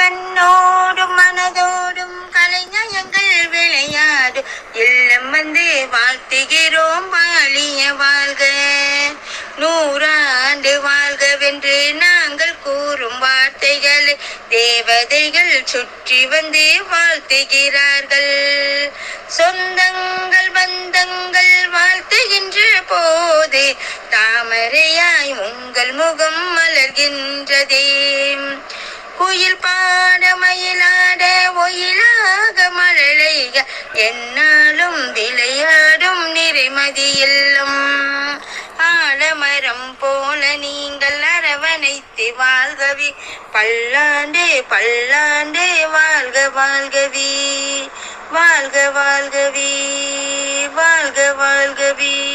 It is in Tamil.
கண்ணோடும் மனதோடும் கலைஞயங்கள் விளையாடும் இல்லம் வந்து வாழ்த்துகிறோம் வாழிய வாழ்க. நூறாண்டு வாழ்கவென்று நாங்கள் கூறும் வார்த்தைகளை தேவதைகள் சுற்றி வந்து வாழ்த்துகிறார்கள். சொந்தங்கள் பந்தங்கள் வாழ்த்துகின்ற போது தாமரையாய் உங்கள் முகம் மலர்கின்றதே உயிர் பாட மயிலாட ஒயிலாக மழலைக. என்னாலும் விளையாடும் நிறைமதி இல்லம். ஆலமரம் போல நீங்கள் அரவணைத்து வாழ்கவி. பல்லாண்டு பல்லாண்டு வாழ்க வாழ்கவி. வாழ்க வாழ்கவி வாழ்க வாழ்கவி.